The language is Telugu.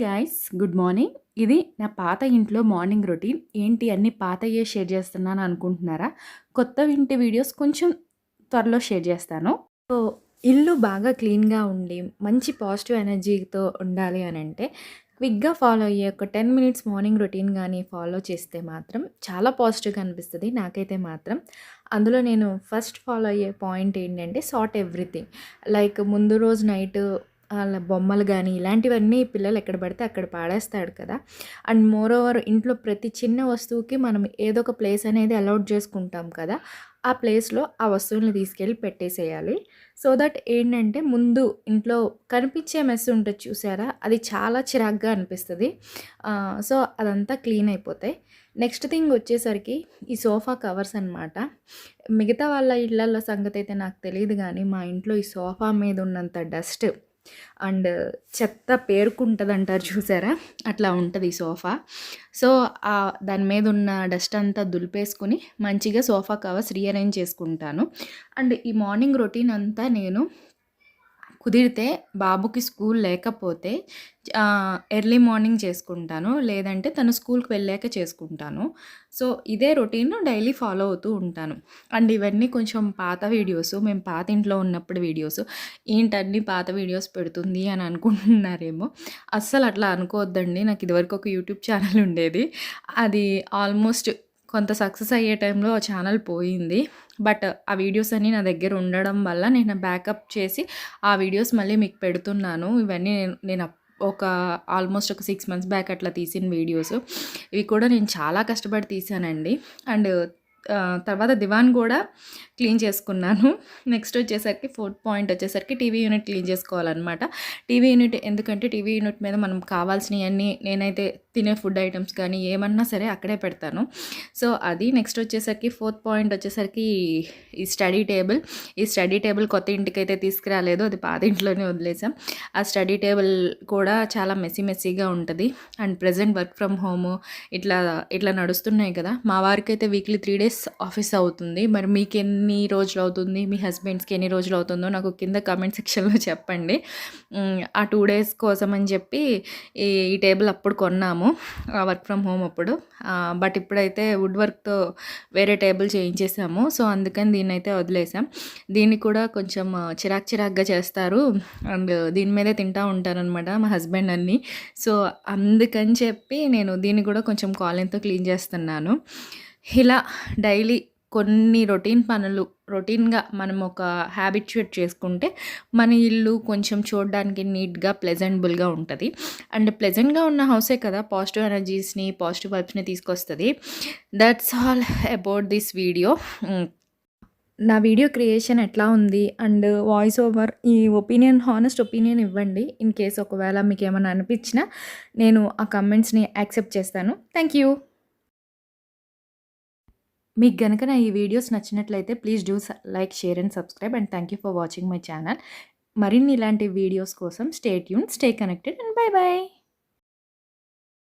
గైస్ గుడ్ మార్నింగ్ ఇది నా పాత ఇంట్లో మార్నింగ్ రొటీన్ ఏంటి అన్ని పాతయే షేర్ చేస్తున్నాను అనుకుంటున్నారా? కొత్త ఇంటి వీడియోస్ కొంచెం త్వరలో షేర్ చేస్తాను. సో ఇల్లు బాగా క్లీన్గా ఉండి మంచి పాజిటివ్ ఎనర్జీతో ఉండాలి అని అంటే క్విక్గా ఫాలో అయ్యే ఒక టెన్ మినిట్స్ మార్నింగ్ రొటీన్ కానీ ఫాలో చేస్తే మాత్రం చాలా పాజిటివ్గా అనిపిస్తుంది. నాకైతే మాత్రం. అందులో నేను ఫస్ట్ ఫాలో అయ్యే పాయింట్ ఏంటంటే సార్ట్ ఎవ్రీథింగ్ లైక్ ముందు రోజు నైట్ వాళ్ళ బొమ్మలు కానీ ఇలాంటివన్నీ పిల్లలు ఎక్కడ పడితే అక్కడ పాడేస్తాడు కదా. అండ్ మోర్ ఓవర్ ఇంట్లో ప్రతి చిన్న వస్తువుకి మనం ఏదో ఒక ప్లేస్ అనేది అలౌట్ చేసుకుంటాం కదా. ఆ ప్లేస్లో ఆ వస్తువుని తీసుకెళ్ళి పెట్టేసేయాలి. సో దట్ ఏంటంటే ముందు ఇంట్లో కనిపించే మెస్ ఉంటుంది చూసారా? అది చాలా చిరాగ్గా అనిపిస్తుంది. సో అదంతా క్లీన్ అయిపోతాయి. నెక్స్ట్ థింగ్ వచ్చేసరికి ఈ సోఫా కవర్స్ అనమాట మిగతా వాళ్ళ ఇళ్ళల్లో సంగతి అయితే నాకు తెలియదు కానీ మా ఇంట్లో ఈ సోఫా మీద ఉన్నంత డస్ట్ అండ్ చెత్త పేరుకుంటుంది అంటారు చూసారా? అట్లా ఉంటుంది సోఫా. సో దాని మీద ఉన్న డస్ట్ అంతా దులిపేసుకుని మంచిగా సోఫా కవర్స్ రీఅరేంజ్ చేసుకుంటాను. అండ్ ఈ మార్నింగ్ రొటీన్ అంతా నేను కుదిరితే బాబుకి స్కూల్ లేకపోతే ఎర్లీ మార్నింగ్ చేసుకుంటాను. లేదంటే తను స్కూల్కి వెళ్ళాక చేసుకుంటాను. సో ఇదే రొటీన్ డైలీ ఫాలో అవుతూ ఉంటాను. అండ్ ఇవన్నీ కొంచెం పాత వీడియోస్ మేము పాత ఇంట్లో ఉన్నప్పుడు వీడియోస్. ఏంటన్నీ పాత వీడియోస్ పెడుతుంది అని అనుకుంటున్నారేమో. అస్సలు అట్లా అనుకోవద్దండి. నాకు ఇదివరకు ఒక యూట్యూబ్ ఛానల్ ఉండేది. అది ఆల్మోస్ట్ కొంత సక్సెస్ అయ్యే టైంలో ఆ ఛానల్ పోయింది. బట్ ఆ వీడియోస్ అన్నీ నా దగ్గర ఉండడం వల్ల నేను బ్యాకప్ చేసి ఆ వీడియోస్ మళ్ళీ మీకు పెడుతున్నాను. ఇవన్నీ నేను ఒక ఆల్మోస్ట్ ఒక సిక్స్ మంత్స్ బ్యాక్ అట్లా తీసిన వీడియోస్. ఇవి కూడా నేను చాలా కష్టపడి తీసానండి. అండ్ తర్వాత దివాన్ కూడా క్లీన్ చేసుకున్నాను. నెక్స్ట్ వచ్చేసరికి ఫోర్త్ పాయింట్ వచ్చేసరికి టీవీ యూనిట్ క్లీన్ చేసుకోవాలన్నమాట. టీవీ యూనిట్ ఎందుకంటే టీవీ యూనిట్ మీద మనం కావాల్సినవన్నీ నేనైతే తినే ఫుడ్ ఐటమ్స్ కానీ ఏమన్నా సరే అక్కడే పెడతాను. సో అది నెక్స్ట్ వచ్చేసరికి ఫోర్త్ పాయింట్ వచ్చేసరికి ఈ స్టడీ టేబుల్ ఈ స్టడీ టేబుల్ కొత్త ఇంటికి అయితే తీసుకురాలేదు అది పాత ఇంట్లోనే వదిలేసాం. ఆ స్టడీ టేబుల్ కూడా చాలా మెస్సీ మెస్సీగా ఉంటుంది. And present work from home ఇట్లా ఇట్లా నడుస్తున్నాయి కదా. మా వారికి అయితే వీక్లీ త్రీ డేస్ ఆఫీస్ అవుతుంది. మరి మీకు ఎన్ని రోజులు అవుతుంది? మీ హస్బెండ్స్కి ఎన్ని రోజులు అవుతుందో నాకు కింద కామెంట్ సెక్షన్లో చెప్పండి. ఆ టూ డేస్ కోసం అని చెప్పి ఈ టేబుల్ అప్పుడు కొన్నాము. వర్క్ ఫ్రమ్ హోమ్ అప్పుడు. బట్ ఇప్పుడైతే వుడ్ వర్క్తో వేరే టేబుల్ చేయించేసాము. సో అందుకని దీన్ని అయితే వదిలేసాం. దీన్ని కూడా కొంచెం చిరాక్ చిరాక్గా చేస్తారు. అండ్ దీని మీదే తింటూ ఉంటారనమాట మా హస్బెండ్ అన్ని. సో అందుకని చెప్పి నేను దీన్ని కూడా కొంచెం కాలనీతో క్లీన్ చేస్తున్నాను. ఇలా డైలీ కొన్ని రొటీన్ పనులు రొటీన్గా మనం ఒక హ్యాబిట్యుయేట్ చేసుకుంటే మన ఇల్లు కొంచెం చూడడానికి నీట్గా ప్లెజెంటబుల్గా ఉంటుంది. అండ్ ప్లెజెంట్గా ఉన్న హౌసే కదా పాజిటివ్ ఎనర్జీస్ని పాజిటివ్ వైబ్స్ని తీసుకొస్తుంది. That's all about this video నా వీడియో క్రియేషన్ ఎట్లా ఉంది? అండ్ వాయిస్ ఓవర్ ఈ ఒపీనియన్ హానెస్ట్ ఒపీనియన్ ఇవ్వండి. ఇన్ కేస్ ఒకవేళ మీకు ఏమైనా అనిపించినా నేను ఆ కమెంట్స్ని యాక్సెప్ట్ చేస్తాను. థ్యాంక్ యూ మీకు గనక నా ఈ వీడియోస్ నచ్చినట్లయితే please do like share and subscribe and thank you for watching my channel. మరిన్ని ఇలాంటి వీడియోస్ కోసం stay tune stay connected and bye bye